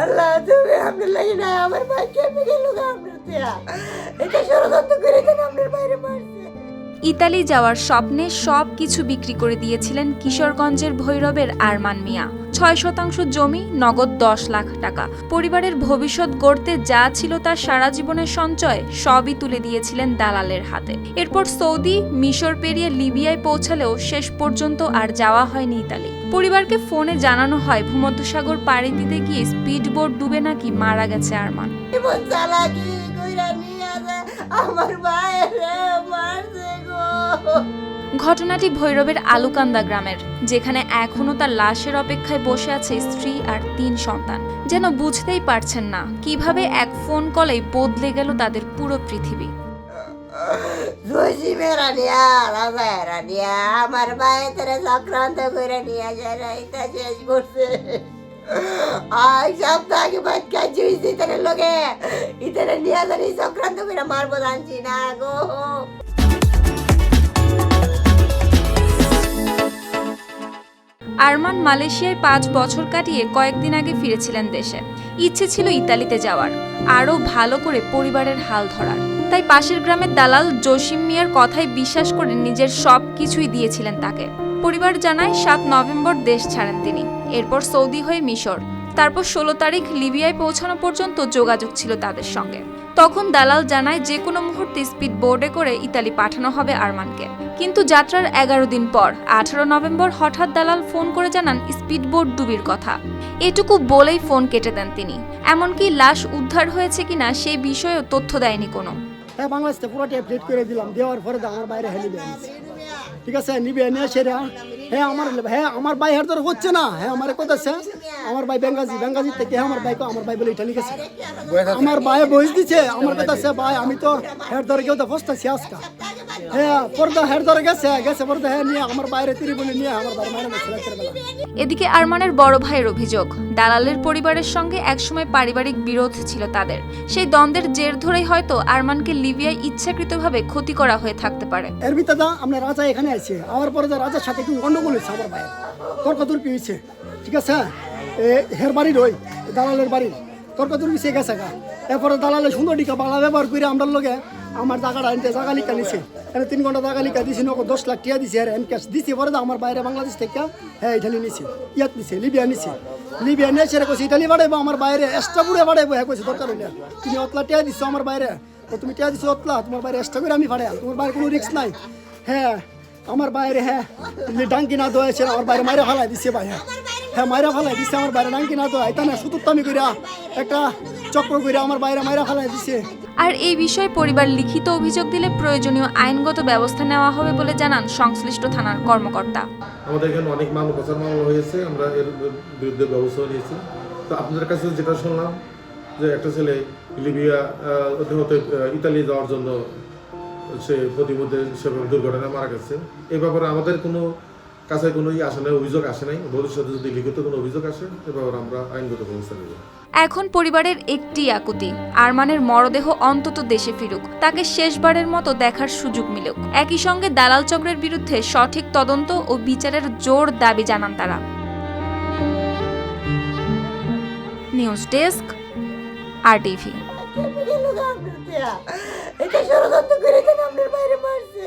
আল্লাহ, তুমি না, আমার ভাই গেল এটা ষড়যন্ত্র করে দেন আপনার বাইরে মারছে? ইতালি যাওয়ার স্বপ্নে সব কিছু বিক্রি করে দিয়েছিলেন কিশোরগঞ্জের ভৈরবের আরমান মিয়া। ছয় শতাংশ জমি, নগদ দশ লাখ টাকা। পরিবারের ভবিষ্যৎ গড়তে যা ছিল তার সারা জীবনের সঞ্চয়, সবই তুলে দিয়েছিলেন দালালের হাতে। এরপর সৌদি, মিশর পেরিয়ে লিবিয়ায় পৌঁছালেও শেষ পর্যন্ত আর যাওয়া হয়নি ইতালি। পরিবারকে ফোনে জানানো হয় ভূমধ্যসাগর পাড়ি দিতে গিয়ে স্পিড বোট ডুবে নাকি মারা গেছে আরমান। আমার মারছে গো। ঘটনাটি ভৈরবের আলুকান্দা গ্রামের যেখানে এখনও তার লাশের অপেক্ষায় বসে আছে স্ত্রী আর তিন সন্তান। যেন বুঝতেই পারছেন না কীভাবে এক ফোন কলেই বদলে গেল তাদের পুরো পৃথিবী। জয়সি মেরা নিয়া রাজা এরা নিয়া আমার ভাই তারা চক্রান্ত করে নিয়ে যায় এটা শেষ করছে। আই সপ্তাহ বাদ কাজ হয়েছে তারা লোকে। ইতারা নিয়ে জানি চক্রান্ত করে মারবো, জানছি না গো। আরমান মালয়েশিয়ায় পাঁচ বছর কাটিয়ে কয়েকদিন আগে ফিরেছিলেন দেশে। ইচ্ছে ছিল ইতালিতে যাওয়ার। আরও ভালো করে পরিবারের হাল ধরার। তাই পাশের গ্রামের দালাল জসিম মিয়ার কথায় বিশ্বাস করে নিজের সব কিছুই দিয়েছিলেন তাকে। পরিবার জানায়, সাত নভেম্বর দেশ ছাড়েন তিনি। এরপর সৌদি হয়ে মিশর। তারপর ষোলো তারিখ লিবিয়ায় পৌঁছানো পর্যন্ত যোগাযোগ ছিল তাদের সঙ্গে। তখন দালাল জানায়, যে কোনো মুহূর্তে স্পিড বোর্ডে করে ইতালি পাঠানো হবে আরমানকে। কিন্তু যাত্রার এগারো দিন পর, আঠারো নভেম্বর হঠাৎ দালাল ফোন করে জানান স্পিড বোট ডুবির কথা। এটুকু বলেই ফোন কেটে দেন তিনি। এমনকি লাশ উদ্ধার হয়েছে কিনা সেই বিষয়েও তথ্য দেয়নি কোনো। হ্যাঁ বাংলাদেশে পুরোটা প্লেট করে দিলাম। দেওয়ার পরে আমার বাইরে হেলিবে আনছে ঠিক আছে, নিবে, নিয়ে সেরা হ্যাঁ আমার হ্যাঁ আমার ভাই হের ধরে হচ্ছে না। হ্যাঁ আমার কোথাছে আমার ভাই বেঙ্গাজি বেঙ্গাজি থেকে হ্যাঁ আমার ভাই আমার ভাই বলে ইটালি গেছে আমার ভাই বয়স দিছে আমার কোথাছে ভাই, আমি তো হের ধরে কেউ তো বসতেছি আজকা। হ্যাঁ হ্যাঁ বেলা। এদিকে আরমানের বড় ভাইয়ের অভিযোগ, দালালের পরিবারের সঙ্গে একসময় পারিবারিক বিরোধ ছিল তাদের। সেই দ্বন্দ্বের জের ধরেই হয়তো আরমানকে লিবিয়ায় ইচ্ছাকৃতভাবে ক্ষতি করা হয়ে থাকতে পারে। এর ভিতরে আমরা রাজা এখানে আছে আমার পরে রাজার সাথে একটু গন্ডগোল হয়েছে আমার ভাই তর্ক তুর্কি হয়েছে। ঠিক আছে? হের বাড়ির ওই, দালালের বাড়ির। তর্ক তুর্কি সে গেছে গা। এরপরে দালালে সুন্দর টিকা বাংলা ব্যবহার করে আমরা লগে আমার জায়গাটা আনতে জায়গা লিখা নিছে। এখানে তিন ঘণ্টা জায়গা লিখা দিছি নক দশ লাখ টিয়া দিছে, আর এন ক্যাশ দিছে। পরে আমার বাইরে বাংলাদেশ থেকে হ্যাঁ ইটালি নিছে, ইয়াত নিছে, লিবিয়া নিছে। লিবিয়া নিয়ে সেরে কইছে ইটালি বাড়াইবো, আমার বাইরে এক্সট্রা বুড়ে বাড়াইবো। হ্যাঁ কইছে, দরকার হইলে। তুমি অতলা টিয়া দিছো আমার বাইরে। তো তুমি টিয়া দিছো অতলা, তোমার বাইরে এক্সট্রা করে আমি ভাড়াই তোমার বাইরে কোনো রিস্ক নাই। হ্যাঁ আমার বাইরে হ্যাঁ ডাঙ্কি না দোয়াইছে আমার বাইরে মাইরে ফালাই দিছে ভাই হ্যাঁ মাইরা ফালাই দিছে আমার বাইরে, ডাঙ্কি না দোয়াই তা না? সুতুত্তামি কইরা একটা চক্র কইরা আমার বাইরে মাইরা ফালাই দিছে। আর এই বিষয়ে পরিবার লিখিত অভিযোগ দিলে প্রয়োজনীয় আইনগত ব্যবস্থা নেওয়া হবে বলে জানান সংশ্লিষ্ট থানার কর্মকর্তা। আমাদের এখানে অনেক মামলা প্রচার মামলা হয়েছে আমরা এর বিরুদ্ধে ব্যবস্থা নিয়েছি। তো আপনাদের কাছে যেটা শুনলাম যে একটা ছেলে লিবিয়া হতে ইতালি যাওয়ার জন্য সে প্রতিমধ্যে সেভাবে দুর্ঘটনায় মারা গেছে। এই ব্যাপারে আমাদের কোনো কাছে কোনো ই আসে নাই অভিযোগ আসে নাই। ভবিষ্যতে যদি লিখিত কোনো অভিযোগ আসে এ ব্যাপারে আমরা আইনগত ব্যবস্থা নেব। এখন পরিবারের একটি আকুতি আরমানের মরদেহ অন্তত দেশে ফিরুক তাকে শেষবারের মতো দেখার সুযোগ মিলুক। একই সঙ্গে দালাল চক্রের বিরুদ্ধে সঠিক তদন্ত ও বিচারের জোর দাবি জানান তারা। নিউজ ডেস্ক আর টিভি এটা ষড়যন্ত্র করে দেন আপনার বাইরে মারছে?